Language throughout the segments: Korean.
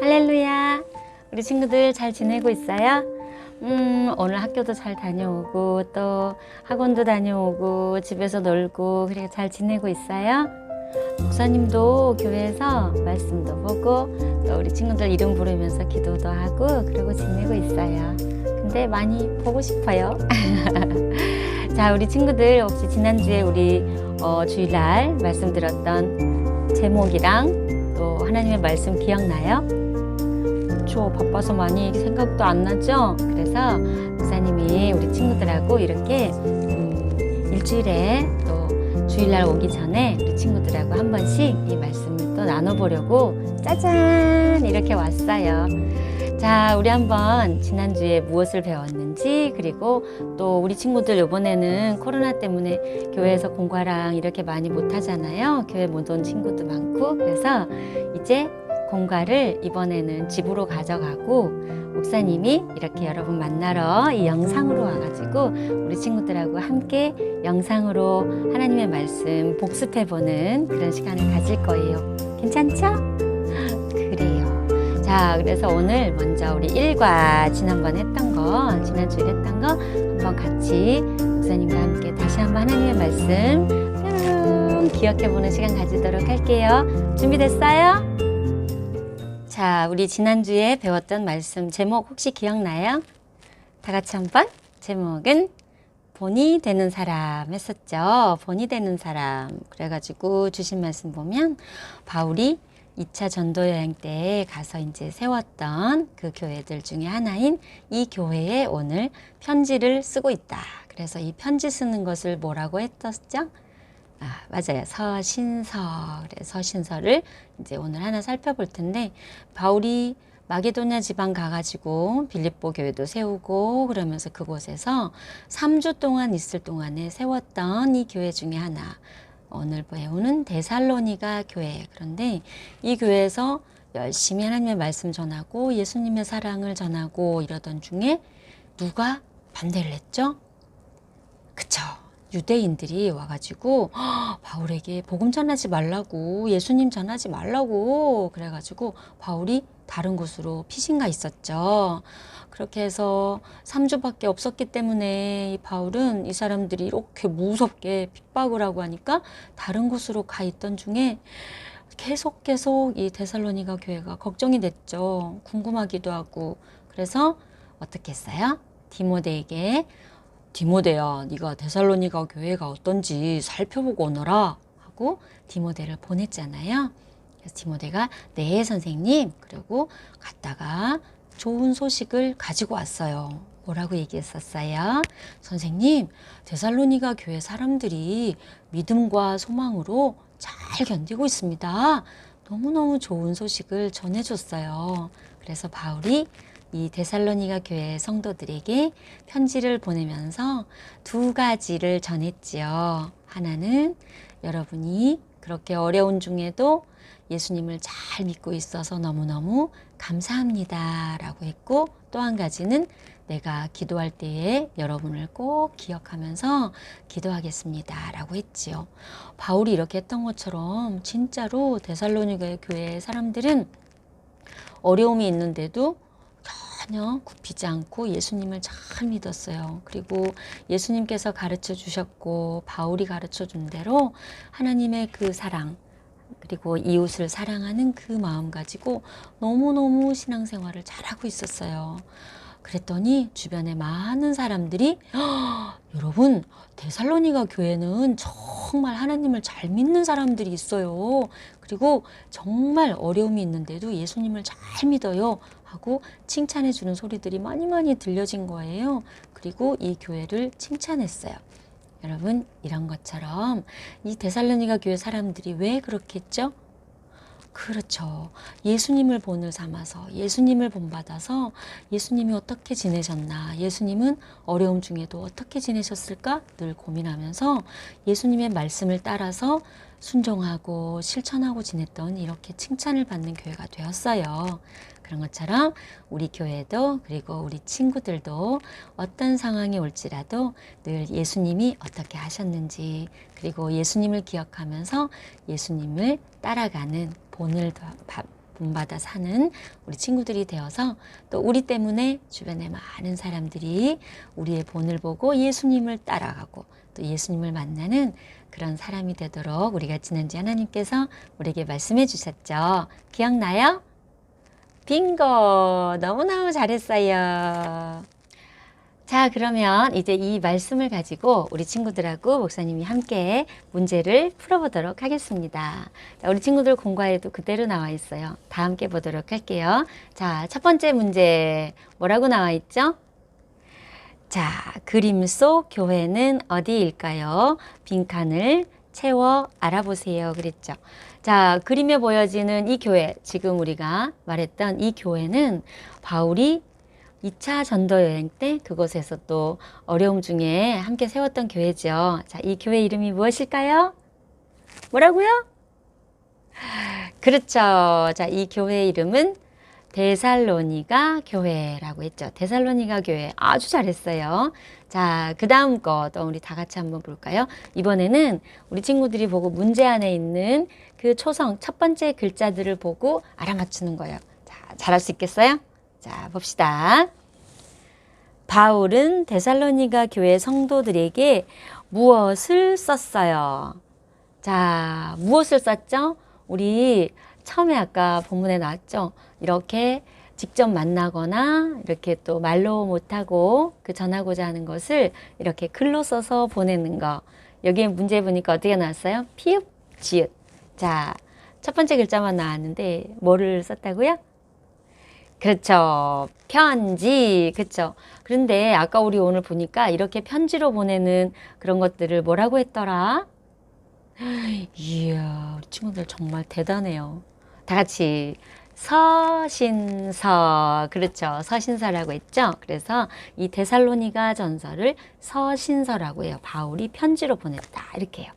할렐루야. 우리 친구들 잘 지내고 있어요? 음, 오늘 학교도 잘 다녀오고, 또 학원도 다녀오고, 집에서 놀고, 그렇게 잘 지내고 있어요? 목사님도 교회에서 말씀도 보고, 또 우리 친구들 이름 부르면서 기도도 하고, 그러고 지내고 있어요. 근데 많이 보고 싶어요. 자, 우리 친구들 혹시 지난주에 우리 어, 주일날 말씀 들었던 제목이랑 또 하나님의 말씀 기억나요? 저 바빠서 많이 생각도 안 나죠? 그래서 목사님이 우리 친구들하고 이렇게 음, 일주일에 또 주일날 오기 전에 우리 친구들하고 한 번씩 이 말씀을 또 나눠보려고 짜잔 이렇게 왔어요. 자, 우리 한번 지난주에 무엇을 배웠는지 그리고 또 우리 친구들 이번에는 코로나 때문에 교회에서 공과랑 이렇게 많이 못 하잖아요. 교회 못 온 친구도 많고 그래서 이제 공과를 이번에는 집으로 가져가고 목사님이 이렇게 여러분 만나러 이 영상으로 와가지고 우리 친구들하고 함께 영상으로 하나님의 말씀 복습해보는 그런 시간을 가질 거예요. 괜찮죠? 그래요. 자, 그래서 오늘 먼저 우리 일과 지난번 했던 거, 지난주에 했던 거 한번 같이 목사님과 함께 다시 한번 하나님의 말씀 뿅 기억해보는 시간 가지도록 할게요. 준비됐어요? 자, 우리 지난주에 배웠던 말씀 제목 혹시 기억나요? 다 같이 한번 제목은 본이 되는 사람 했었죠. 본이 되는 사람. 그래가지고 주신 말씀 보면 바울이 2차 전도 여행 때 가서 이제 세웠던 그 교회들 중에 하나인 이 교회에 오늘 편지를 쓰고 있다. 그래서 이 편지 쓰는 것을 뭐라고 했었죠? 아, 맞아요. 서신서. 그래, 서신서를 이제 오늘 하나 살펴볼 텐데, 바울이 마게도냐 지방 가가지고 빌립보 교회도 세우고 그러면서 그곳에서 3주 동안 있을 동안에 세웠던 이 교회 중에 하나. 오늘 배우는 데살로니가 교회. 그런데 이 교회에서 열심히 하나님의 말씀 전하고 예수님의 사랑을 전하고 이러던 중에 누가 반대를 했죠? 그쵸. 유대인들이 와가지고 "허, 바울에게 복음 전하지 말라고 예수님 전하지 말라고 그래가지고 바울이 다른 곳으로 피신가 있었죠. 그렇게 해서 3주밖에 없었기 때문에 이 바울은 이 사람들이 이렇게 무섭게 핍박을 하고 하니까 다른 곳으로 가 있던 중에 계속 계속 이 데살로니가 교회가 걱정이 됐죠. 궁금하기도 하고 그래서 어떻게 했어요? 디모데에게 디모데야, 네가 데살로니가 교회가 어떤지 살펴보고 오너라 하고 디모데를 보냈잖아요. 그래서 디모데가 네 선생님 그리고 갔다가 좋은 소식을 가지고 왔어요. 뭐라고 얘기했었어요? 선생님, 데살로니가 교회 사람들이 믿음과 소망으로 잘 견디고 있습니다. 너무너무 좋은 소식을 전해줬어요. 그래서 바울이 이 데살로니가 교회 성도들에게 편지를 보내면서 두 가지를 전했지요. 하나는 여러분이 그렇게 어려운 중에도 예수님을 잘 믿고 있어서 너무너무 감사합니다. 라고 했고 또 한 가지는 내가 기도할 때에 여러분을 꼭 기억하면서 기도하겠습니다. 라고 했지요. 바울이 이렇게 했던 것처럼 진짜로 데살로니가 교회 사람들은 어려움이 있는데도 전혀 굽히지 않고 예수님을 잘 믿었어요. 그리고 예수님께서 가르쳐 주셨고 바울이 가르쳐 준 대로 하나님의 그 사랑 그리고 이웃을 사랑하는 그 마음 가지고 너무너무 신앙생활을 잘하고 있었어요. 그랬더니 주변에 많은 사람들이 "헉, 여러분 데살로니가 교회는 정말 하나님을 잘 믿는 사람들이 있어요. 그리고 정말 어려움이 있는데도 예수님을 잘 믿어요. 하고 칭찬해 주는 소리들이 많이 많이 들려진 거예요. 그리고 이 교회를 칭찬했어요. 여러분 이런 것처럼 이 데살로니가 교회 사람들이 왜 그렇게 했죠? 그렇죠. 예수님을 본을 삼아서 예수님을 본받아서 예수님이 어떻게 지내셨나, 예수님은 어려움 중에도 어떻게 지내셨을까 늘 고민하면서 예수님의 말씀을 따라서 순종하고 실천하고 지냈던 이렇게 칭찬을 받는 교회가 되었어요. 그런 것처럼 우리 교회도 그리고 우리 친구들도 어떤 상황이 올지라도 늘 예수님이 어떻게 하셨는지 그리고 예수님을 기억하면서 예수님을 따라가는 본을 본받아 사는 우리 친구들이 되어서 또 우리 때문에 주변에 많은 사람들이 우리의 본을 보고 예수님을 따라가고 또 예수님을 만나는 그런 사람이 되도록 우리가 지난주에 하나님께서 우리에게 말씀해 주셨죠. 기억나요? 빙고! 너무너무 잘했어요. 자, 그러면 이제 이 말씀을 가지고 우리 친구들하고 목사님이 함께 문제를 풀어보도록 하겠습니다. 자, 우리 친구들 공과에도 그대로 나와 있어요. 다 함께 보도록 할게요. 자, 첫 번째 문제 뭐라고 나와 있죠? 자, 그림 속 교회는 어디일까요? 빈칸을 채워 알아보세요. 그랬죠. 자, 그림에 보여지는 이 교회, 지금 우리가 말했던 이 교회는 바울이 2차 전도 여행 때 그곳에서 또 어려움 중에 함께 세웠던 교회죠. 자, 이 교회 이름이 무엇일까요? 뭐라고요? 그렇죠. 자, 이 교회 이름은 데살로니가 교회라고 했죠. 데살로니가 교회. 아주 잘했어요. 자, 그 다음 거 또 우리 다 같이 한번 볼까요? 이번에는 우리 친구들이 보고 문제 안에 있는 그 초성 첫 번째 글자들을 보고 알아맞추는 거예요. 자, 잘할 수 있겠어요? 자, 봅시다. 바울은 데살로니가 교회 성도들에게 무엇을 썼어요? 자, 무엇을 썼죠? 우리 처음에 아까 본문에 나왔죠? 이렇게 직접 만나거나 이렇게 또 말로 못하고 그 전하고자 하는 것을 이렇게 글로 써서 보내는 거. 여기 문제 보니까 어떻게 나왔어요? 피읍, 지읒. 자, 첫 번째 글자만 나왔는데 뭐를 썼다고요? 그렇죠. 편지. 그렇죠. 그런데 아까 우리 오늘 보니까 이렇게 편지로 보내는 그런 것들을 뭐라고 했더라? 이야, 우리 친구들 정말 대단해요. 다 같이 서신서. 그렇죠. 서신서라고 했죠. 그래서 이 데살로니가 전서를 서신서라고 해요. 바울이 편지로 보냈다. 이렇게 해요.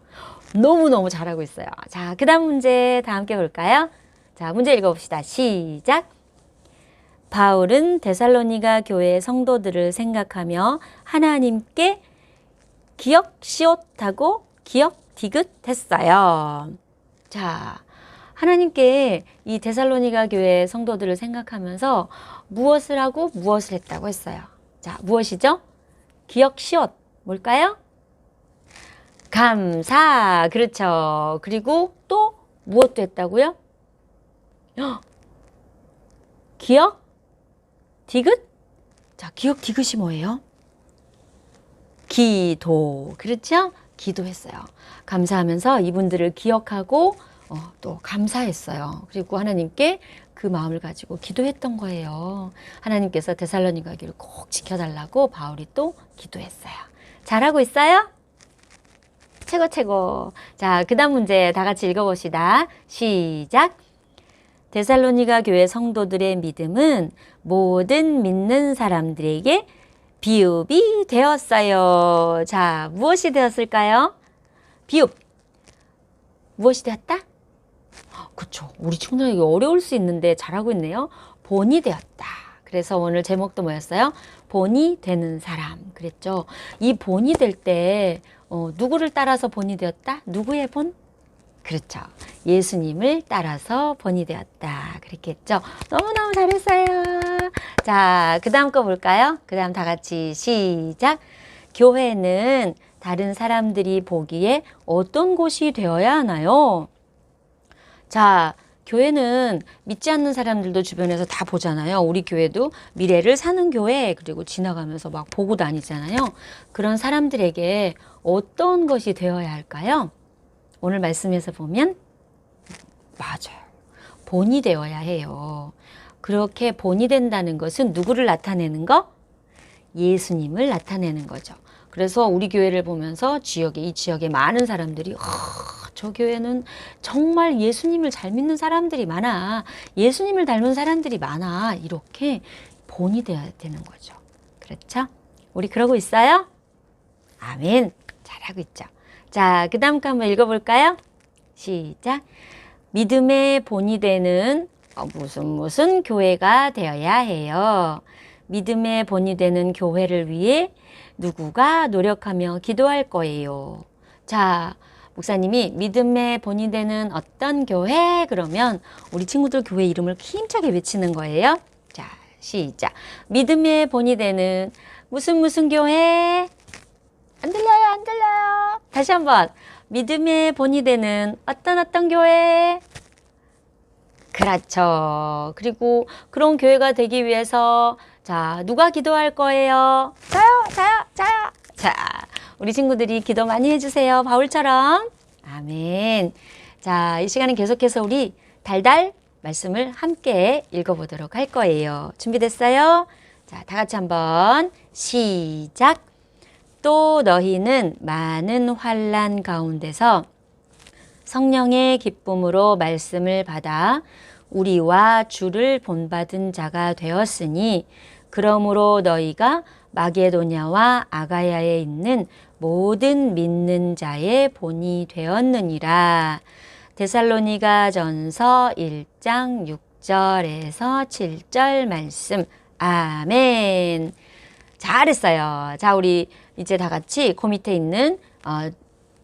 너무너무 잘하고 있어요. 자, 그 다음 문제 다 함께 볼까요? 자, 문제 읽어봅시다. 시작. 바울은 데살로니가 교회 성도들을 생각하며 하나님께 기억 시옷하고 기억 디귿했어요. 자, 하나님께 이 데살로니가 교회 성도들을 생각하면서 무엇을 하고 무엇을 했다고 했어요. 자, 무엇이죠? 기억 시옷 뭘까요? 감사. 그렇죠. 그리고 또 무엇도 했다고요? 헉, 기억 디귿? 자, 기억 디귿이 뭐예요? 기도. 그렇죠? 기도했어요. 감사하면서 이분들을 기억하고 어, 또 감사했어요. 그리고 하나님께 그 마음을 가지고 기도했던 거예요. 하나님께서 데살로니가 교를 꼭 지켜달라고 바울이 또 기도했어요. 잘하고 있어요? 최고 최고. 자, 그다음 문제 다 같이 읽어봅시다. 시작. 데살로니가 교회 성도들의 믿음은 모든 믿는 사람들에게 비읍이 되었어요. 자, 무엇이 되었을까요? 비읍. 무엇이 되었다? 그쵸. 우리 친구들에게 어려울 수 있는데 잘하고 있네요. 본이 되었다. 그래서 오늘 제목도 뭐였어요? 본이 되는 사람. 그랬죠. 이 본이 될 때, 어, 누구를 따라서 본이 되었다? 누구의 본? 그렇죠. 예수님을 따라서 본이 되었다. 했죠. 너무너무 잘했어요. 자, 그 다음 거 볼까요? 그 다음 다 같이 시작. 교회는 다른 사람들이 보기에 어떤 곳이 되어야 하나요? 자, 교회는 믿지 않는 사람들도 주변에서 다 보잖아요. 우리 교회도 미래를 사는 교회, 그리고 지나가면서 막 보고 다니잖아요. 그런 사람들에게 어떤 것이 되어야 할까요? 오늘 말씀에서 보면, 맞아요. 본이 되어야 해요. 그렇게 본이 된다는 것은 누구를 나타내는 거? 예수님을 나타내는 거죠. 그래서 우리 교회를 보면서 지역에 이 지역에 많은 사람들이 어, 저 교회는 정말 예수님을 잘 믿는 사람들이 많아. 예수님을 닮은 사람들이 많아. 이렇게 본이 되어야 되는 거죠. 그렇죠? 우리 그러고 있어요? 아멘. 잘하고 있죠. 자, 그 다음 거 한번 읽어볼까요? 시작. 믿음의 본이 되는 어, 무슨 무슨 교회가 되어야 해요. 믿음의 본이 되는 교회를 위해 누구가 노력하며 기도할 거예요. 자, 목사님이 믿음의 본이 되는 어떤 교회 그러면 우리 친구들 교회 이름을 힘차게 외치는 거예요. 자, 시작. 믿음의 본이 되는 무슨 무슨 교회? 안 들려요, 안 들려요. 다시 한번. 믿음의 본이 되는 어떤 어떤 교회? 그렇죠. 그리고 그런 교회가 되기 위해서 자, 누가 기도할 거예요? 저요, 저요, 저요. 자, 우리 친구들이 기도 많이 해주세요. 바울처럼. 아멘. 자, 이 시간은 계속해서 우리 달달 말씀을 함께 읽어보도록 할 거예요. 준비됐어요? 자, 다 같이 한번 시작. 또 너희는 많은 환란 가운데서 성령의 기쁨으로 말씀을 받아 우리와 주를 본받은 자가 되었으니 그러므로 너희가 마게도냐와 아가야에 있는 모든 믿는 자의 본이 되었느니라. 데살로니가 전서 1장 6절에서 7절 말씀. 아멘. 잘했어요. 자, 우리 이제 다 같이 그 밑에 있는 어,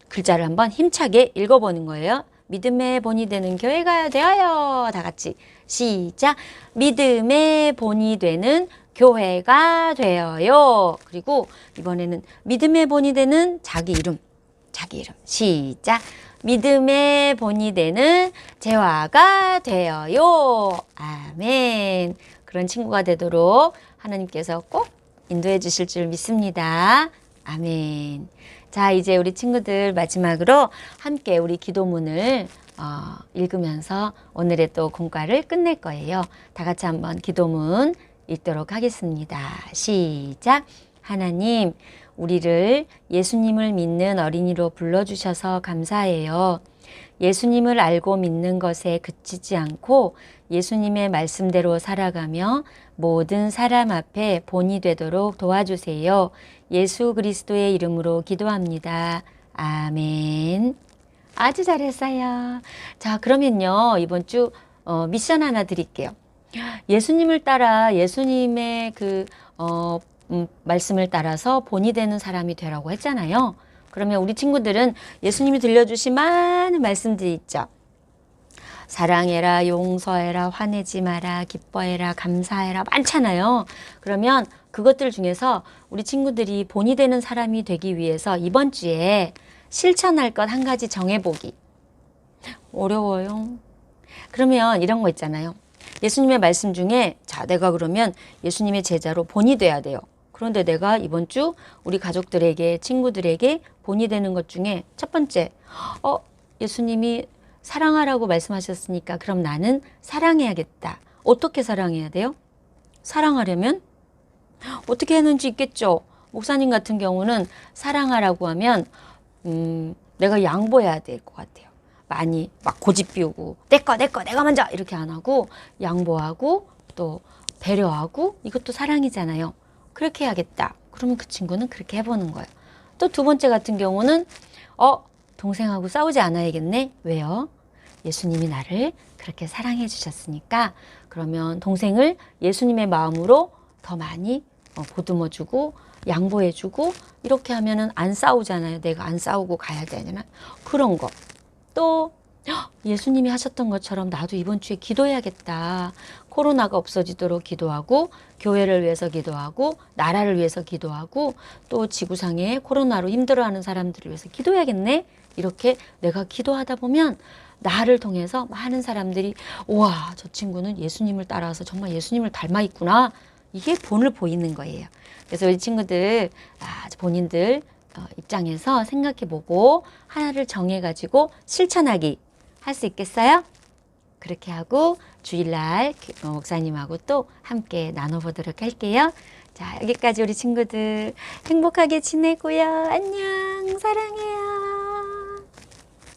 글자를 한번 힘차게 읽어보는 거예요. 믿음의 본이 되는 교회가 되어요. 다 같이 시작. 믿음의 본이 되는 교회가 되어요. 그리고 이번에는 믿음의 본이 되는 자기 이름, 자기 이름 시작. 믿음의 본이 되는 재화가 되어요. 아멘. 그런 친구가 되도록 하나님께서 꼭 인도해 주실 줄 믿습니다. 아멘. 자, 이제 우리 친구들 마지막으로 함께 우리 기도문을 어, 읽으면서 오늘의 또 공과를 끝낼 거예요. 다 같이 한번 기도문 읽도록 하겠습니다. 시작. 하나님, 우리를 예수님을 믿는 어린이로 불러주셔서 감사해요. 예수님을 알고 믿는 것에 그치지 않고 예수님의 말씀대로 살아가며 모든 사람 앞에 본이 되도록 도와주세요. 예수 그리스도의 이름으로 기도합니다. 아멘. 아주 잘했어요. 자, 그러면요. 이번 주 어, 미션 하나 드릴게요. 예수님을 따라 예수님의 그 어, 음, 말씀을 따라서 본이 되는 사람이 되라고 했잖아요. 그러면 우리 친구들은 예수님이 들려주신 많은 말씀들이 있죠. 사랑해라, 용서해라, 화내지 마라, 기뻐해라, 감사해라, 많잖아요. 그러면 그것들 중에서 우리 친구들이 본이 되는 사람이 되기 위해서 이번 주에 실천할 것 한 가지 정해보기. 어려워요. 그러면 이런 거 있잖아요. 예수님의 말씀 중에 자, 내가 그러면 예수님의 제자로 본이 돼야 돼요. 그런데 내가 이번 주 우리 가족들에게, 친구들에게 본이 되는 것 중에 첫 번째, 어, 예수님이 사랑하라고 말씀하셨으니까 그럼 나는 사랑해야겠다. 어떻게 사랑해야 돼요? 사랑하려면 어떻게 하는지 있겠죠. 목사님 같은 경우는 사랑하라고 하면 음, 내가 양보해야 될 것 같아요. 많이 막 고집 피우고 내 거 내 거 내가 먼저 이렇게 안 하고 양보하고 또 배려하고 이것도 사랑이잖아요. 그렇게 해야겠다. 그러면 그 친구는 그렇게 해보는 거예요. 또 두 번째 같은 경우는 어 동생하고 싸우지 않아야겠네. 왜요? 예수님이 나를 그렇게 사랑해 주셨으니까 그러면 동생을 예수님의 마음으로 더 많이 어, 보듬어 주고 양보해 주고 이렇게 하면은 안 싸우잖아요. 내가 안 싸우고 가야 되나? 그런 거. 또 헉, 예수님이 하셨던 것처럼 나도 이번 주에 기도해야겠다. 코로나가 없어지도록 기도하고 교회를 위해서 기도하고 나라를 위해서 기도하고 또 지구상에 코로나로 힘들어하는 사람들을 위해서 기도해야겠네. 이렇게 내가 기도하다 보면 나를 통해서 많은 사람들이 우와 저 친구는 예수님을 따라서 정말 예수님을 닮아 있구나. 이게 본을 보이는 거예요. 그래서 우리 친구들 아, 본인들 어, 입장에서 생각해보고 하나를 정해가지고 실천하기 할 수 있겠어요? 그렇게 하고 주일날 어, 목사님하고 또 함께 나눠보도록 할게요. 자, 여기까지 우리 친구들 행복하게 지내고요. 안녕, 사랑해요.